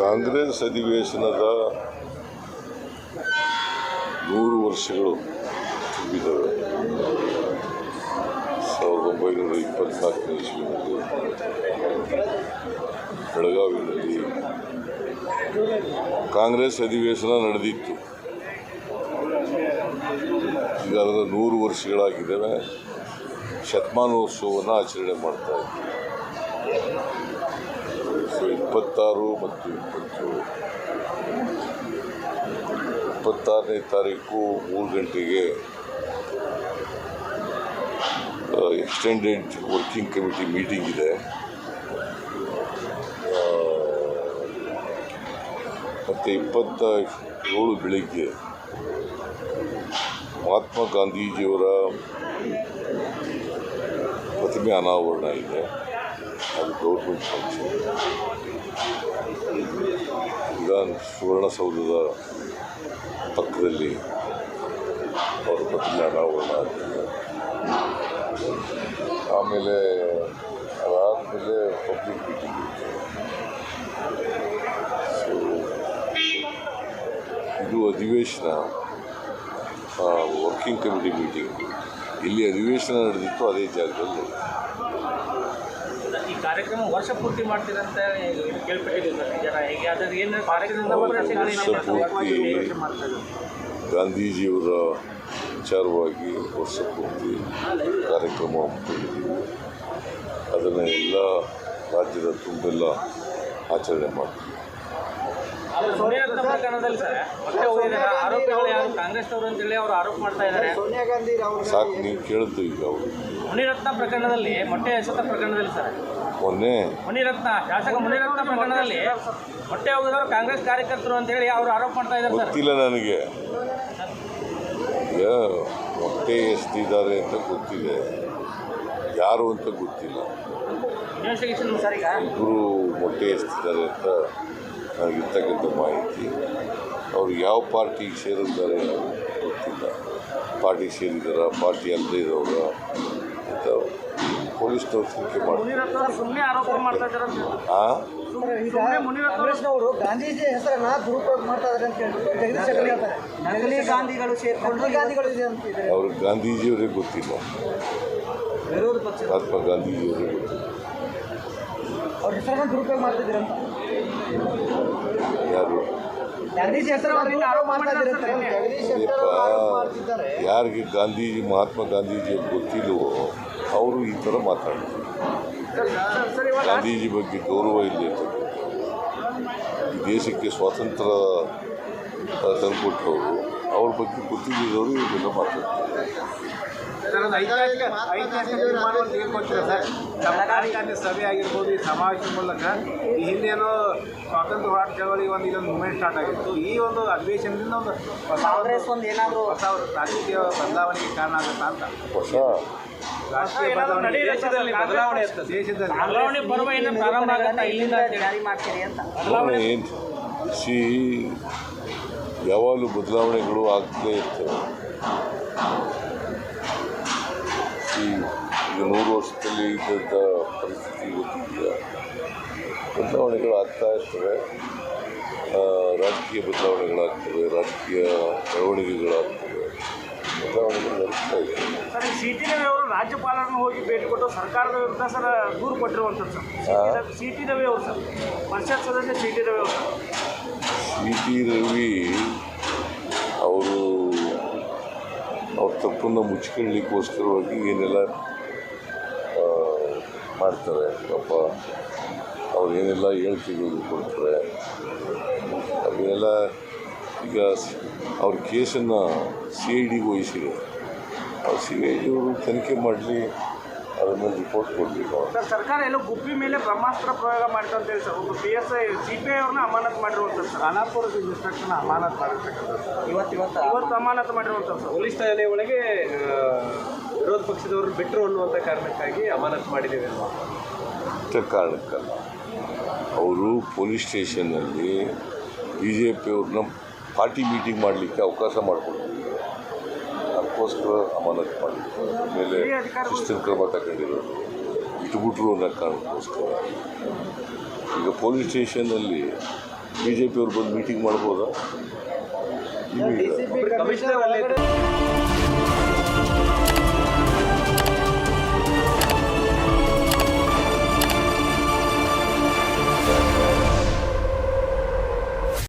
ಕಾಂಗ್ರೆಸ್ ಅಧಿವೇಶನದ ನೂರು ವರ್ಷಗಳು ತುಂಬಿದ್ದಾವೆ ಸಾವಿರದ ಒಂಬೈನೂರ ಇಪ್ಪತ್ನಾಲ್ಕನೇ ಇಸ್ವಿನಲ್ಲಿ ಬೆಳಗಾವಿನಲ್ಲಿ ಕಾಂಗ್ರೆಸ್ ಅಧಿವೇಶನ ನಡೆದಿತ್ತು. ಈಗ ಅದರ ನೂರು ವರ್ಷಗಳಾಗಿದ್ದಾವೆ. ಶತಮಾನೋತ್ಸವವನ್ನು ಆಚರಣೆ ಮಾಡ್ತಾ ಇದ್ದೀವಿ ಸೊ ಇಪ್ಪತ್ತಾರು ಮತ್ತು ಇಪ್ಪತ್ತು, ಇಪ್ಪತ್ತಾರನೇ ತಾರೀಕು ಮೂರು ಗಂಟೆಗೆ ಎಕ್ಸ್ಟೆಂಡೆಡ್ ವರ್ಕಿಂಗ್ ಕಮಿಟಿ ಮೀಟಿಂಗ್ ಇದೆ. ಮತ್ತು ಇಪ್ಪತ್ತ ಏಳು ಬೆಳಿಗ್ಗೆ ಮಹಾತ್ಮ ಗಾಂಧೀಜಿಯವರ ಪ್ರತಿಮೆ ಅನಾವರಣ ಇದೆ. ಅದು ಗೌರ್ಮೆಂಟ್ ಫಂಕ್ಷನ್ ವಿಧಾನ ಸುವರ್ಣಸೌಧದ ಪಕ್ಕದಲ್ಲಿ ಅವರ ಪ್ರತಿಮೆ ಅನಾವರಣ ಆಗ್ತದೆ ಆಮೇಲೆ ಅದಾದಮೇಲೆ ಪಬ್ಲಿಕ್ ಮೀಟಿಂಗ್ ಸೊ ಇದು ಅಧಿವೇಶನ ವರ್ಕಿಂಗ್ ಕಮಿಟಿ ಮೀಟಿಂಗ್ ಇಲ್ಲಿ ಅಧಿವೇಶನ ನಡೆದಿತ್ತು ಅದೇ ಜಾಗದಲ್ಲಿ. ಈ ಕಾರ್ಯಕ್ರಮ ವರ್ಷ ಪೂರ್ತಿ ಮಾಡ್ತೀರಂತ ಗಾಂಧೀಜಿಯವರ ವಿಚಾರವಾಗಿ ವರ್ಷ ಪೂರ್ತಿ ಕಾರ್ಯಕ್ರಮ ಹಮ್ಮಿಕೊಂಡಿದ್ದೀವಿ. ಅದನ್ನು ಎಲ್ಲ ರಾಜ್ಯದ ತುಂಬೆಲ್ಲ ಆಚರಣೆ ಮಾಡ್ತೀವಿ. ಪ್ರಕರಣದಲ್ಲಿ ಸರ್. ಆರೋಪಿಗಳು ಯಾರು? ಕಾಂಗ್ರೆಸ್ನವರು ಅಂತೇಳಿ ಅವರು ಆರೋಪ ಮಾಡ್ತಾ ಇದ್ದಾರೆ. ಸೋನಿಯಾ ಗಾಂಧಿ ಅವರು ಸಾಕು ನೀವು ಕೇಳಿದ್ದು ಈಗ ಅವರು. ಮುನಿರತ್ನ ಪ್ರಕರಣದಲ್ಲಿ ಮೊಟ್ಟೆ ಎಸೆತ ಪ್ರಕರಣದಲ್ಲಿ ಸರ್. ಮೊನ್ನೆ. ಮುನಿರತ್ನ ಶಾಸಕ ಮುನಿರತ್ನ ಪ್ರಕರಣದಲ್ಲಿ ಮೊಟ್ಟೆ ಹೋಗಿದವರು ಕಾಂಗ್ರೆಸ್ ಕಾರ್ಯಕರ್ತರು ಅಂತ ಹೇಳಿ ಅವರು ಆರೋಪ ಮಾಡ್ತಾ ಇದ್ದಾರೆ ಸರ್. ಗೊತ್ತಿಲ್ಲ ನನಗೆ. ಈಗ ಮೊಟ್ಟೆ ಎಸ್ತಿದ್ದಾರೆ ಅಂತ ಗೊತ್ತಿದೆ. ಯಾರು ಅಂತ ಗೊತ್ತಿಲ್ಲ. ಇಬ್ಬರು ಮೊಟ್ಟೆ ಎಸ್ತಿದ್ದಾರೆ ಅಂತ ನನಗಿರ್ತಕ್ಕಂಥ ಮಾಹಿತಿ. ಅವರು ಯಾವ ಪಾರ್ಟಿಗೆ ಸೇರಿದ್ದಾರೆ ಗೊತ್ತಿಲ್ಲ. ಪಾರ್ಟಿ ಸೇರಿದಾರ ಪಾರ್ಟಿ ಅಲ್ಲದೆ ಇರೋರ ಅಂತ ಪೊಲೀಸ್ನವ್ರು ತನಿಖೆ ಮಾಡ್ತಾರೆ ಗಾಂಧೀಜಿ ಹೆಸರನ್ನ ದುರುಪಯೋಗ ಮಾಡ್ತಾ ಇದ್ದಾರೆ ಅಂತ ಹೇಳಿ ಜಗದೀಶ್ ಶೆಟ್ಟರ್ ಹೇಳ್ತಾರೆ. ಗಾಂಧಿಗಳು ಸೇರ್ಕೊಂಡು ಗಾಂಧಿಗಳು ಇದೆ ಅಂತ ಇದೆ ಅವ್ರಿಗೆ ಗಾಂಧೀಜಿಯವರೇ ಗೊತ್ತಿಲ್ಲ. ಮಹಾತ್ಮ ಗಾಂಧೀಜಿಯವರೇ ಗೊತ್ತಿಲ್ಲ. ಅವ್ರ ಹೆಸರನ್ನ ದುರುಪಯೋಗ ಮಾಡ್ತಿದ್ದೀರ ಅಂತ. ಯಾರು ಗಾಂಧೀಜಿ ಹೆಸರನ್ನ ಆರೋಪ ಮಾಡ್ತಾ ಇದ್ದೀರಿ ಅಂತ ಜಗದೀಶ್ ಶೆಟ್ಟರ್ ಅವರು ಆರೋಪ ಮಾಡ್ತಿದ್ದಾರೆ. ಯಾರಿಗೆ ಗಾಂಧೀಜಿ ಮಹಾತ್ಮ ಗಾಂಧೀಜಿ ಅಂತ ಗೊತ್ತಿಲ್ಲವೋ ಅವರು ಈ ಥರ ಮಾತಾಡ್ತಾರೆ. ಗಾಂಧೀಜಿ ಬಗ್ಗೆ ಗೌರವ ಇಲ್ಲ ಈ ದೇಶಕ್ಕೆ ಸ್ವಾತಂತ್ರ್ಯ ಆ, ತಂದುಕೊಟ್ಟವರು ಅವ್ರ. ಬಗ್ಗೆ ಗೊತ್ತಿಲ್ಲದವರು ಇದೆಲ್ಲ ಮಾತಾಡ್ತಾರೆ. ಐತಿಹಾಸಿಕ ಐತಿಹಾಸಿಕ ತೀರ್ಮಾನವನ್ನು ತೆಗೆದುಕೊಟ್ಟಿದೆ ಸರ್. ನಮ್ಮ ಕಾರ್ಯಕಾರಿಣಿ ಸಭೆ ಆಗಿರ್ಬೋದು ಈ ಸಮಾವೇಶದ ಮೂಲಕ ಈ ಹಿಂದೇನೋ ಸ್ವಾತಂತ್ರ್ಯ ಹೋರಾಟ ಚಳವಳಿ ಒಂದು ಇದೊಂದು ಮೂಮೆಂಟ್ ಸ್ಟಾರ್ಟ್ ಆಗಿತ್ತು. ಈ ಒಂದು ಅಧಿವೇಶನದಿಂದ ಒಂದು ಕಾಂಗ್ರೆಸ್ ಒಂದು ಏನಾದರೂ ಹೊಸ ರಾಜಕೀಯ ಬದಲಾವಣೆಗೆ ಕಾರಣ ಆಗುತ್ತಾ ಅಂತ. ಹೊಸ ರಾಷ್ಟ್ರೀಯ ಬದಲಾವಣೆ ದೇಶದಲ್ಲಿ ಬದಲಾವಣೆ ದೇಶದಲ್ಲಿ ಬದಲಾವಣೆ ಬರುವ ಏನು ಪ್ರಾರಂಭ ಆಗುತ್ತಾ ಇಲ್ಲಿಂದ ಅಂತ ಹೇಳಿ. ಜಾರಿ ಮಾಡ್ತೀರಿ ಅಂತ? ಸಿ ಯಾವಾಗಲೂ ಬದಲಾವಣೆಗಳು ಆಗ್ತೇ ಇರ್ತವೆ. ನೂರು ವರ್ಷದಲ್ಲಿ ಇದ್ದಂಥ ಪರಿಸ್ಥಿತಿ ಗೊತ್ತಿಲ್ಲ. ಬದಲಾವಣೆಗಳು ಆಗ್ತಾ ಇರ್ತವೆ ರಾಜಕೀಯ ಬದಲಾವಣೆಗಳಾಗ್ತವೆ ರಾಜಕೀಯ ಬೆಳವಣಿಗೆಗಳಾಗ್ತವೆ. ಬದಲಾವಣೆಗಳು ನಡೀತಾ ಇದೆ. ಸರ್ ಸಿ ಟಿ ರವಿ ಅವರು ರಾಜ್ಯಪಾಲರನ್ನು ಹೋಗಿ ಭೇಟಿ ಕೊಟ್ಟು ಸರ್ಕಾರದ ವಿರುದ್ಧ ಸರ್ ದೂರು ಕೊಟ್ಟಿರುವಂಥದ್ದು ಸರ್. ಸಿ ಟಿ ರವಿ ಅವರು ಸರ್. ಪರಿಷತ್ ಸದಸ್ಯ ಸಿ ಟಿ ರವಿ ಅವರು ಸರ್. ಸಿ ಟಿ ರವಿ ಅವರು ಅವ್ರ ತಪ್ಪನ್ನು ಮುಚ್ಕೊಳ್ಳಿಕ್ಕೋಸ್ಕರವಾಗಿ ಏನೆಲ್ಲ ಮಾಡ್ತಾರೆ. ಪಾಪ ಅವ್ರು ಏನೆಲ್ಲ ಹೇಳ್ತಿಗಳು ಕೊಡ್ತಾರೆ ಅದನ್ನೆಲ್ಲ ಈಗ ಸ್- ಅವ್ರ ಕೇಸನ್ನು ಸಿ ಐ ಡಿಗೆ ವಹಿಸಿದೆ. ಅವ್ರು ಸಿ ಐ ಡಿಯವರು ತನಿಖೆ ಮಾಡಲಿ ಅದ್ರ ಮೇಲೆ ರಿಪೋರ್ಟ್ ಕೊಡಬೇಕು ಅವ್ರು. ಸರ್ ಸರ್ಕಾರ ಎಲ್ಲ ಗುಬ್ಬಿ ಮೇಲೆ ಬ್ರಹ್ಮಾಸ್ತ್ರ ಪ್ರಯೋಗ ಮಾಡ್ತಾರೆ ಅಂತ ಹೇಳಿ ಸರ್ ಒಂದು P S I C P I ಅವ್ರನ್ನ ಅಮಾನತ್ ಮಾಡಿರುವಂಥ ಸರ್. ಅನಾಪುರದ ಇನ್ಸ್ಪೆಕ್ಟರ್ನ ಅಮಾನತ್ ಮಾಡಿರ್ತಕ್ಕಂಥದ್ದು ಇವತ್ತು ಇವತ್ತು ಇವತ್ತು ಅಮಾನತ್ ಮಾಡಿರುವಂಥದ್ದು ಸರ್. ಪೊಲೀಸ್ ಠಾಣೆ ಒಳಗೆ ಪಕ್ಷದವರು ಬಿಟ್ಟರು ಅನ್ನುವಂಥ ಕಾರಣಕ್ಕಾಗಿ ಅಮಾನತು ಮಾಡಿದ್ದೇವೆ ಅಲ್ವಾ? ಇಂಥ ಕಾರಣಕ್ಕಲ್ಲ ಅವರು ಪೊಲೀಸ್ ಸ್ಟೇಷನ್ನಲ್ಲಿ ಬಿ ಜೆ ಪಿಯವ್ರನ್ನ ಪಾರ್ಟಿ ಮೀಟಿಂಗ್ ಮಾಡಲಿಕ್ಕೆ ಅವಕಾಶ ಮಾಡಿಕೊಡ್ತಿದ್ದಾರೆ ಅದಕ್ಕೋಸ್ಕರ ಅಮಾನತು ಮಾಡಿದ್ದಾರೆ ಆಮೇಲೆ ಶಿಸ್ತಿನ ಕ್ರಮ ತಗೊಂಡಿರೋದು ಇಟ್ಬಿಟ್ರು ಅನ್ನೋ ಕಾರಣಕ್ಕೋಸ್ಕರ. ಈಗ ಪೊಲೀಸ್ ಸ್ಟೇಷನ್ನಲ್ಲಿ ಬಿ ಜೆ ಪಿಯವ್ರು ಬಂದು ಮೀಟಿಂಗ್ ಮಾಡ್ಬೋದಾ? ಇಲ್ಲ ಕಮಿಷನರ್ ಅಲ್ಲೇ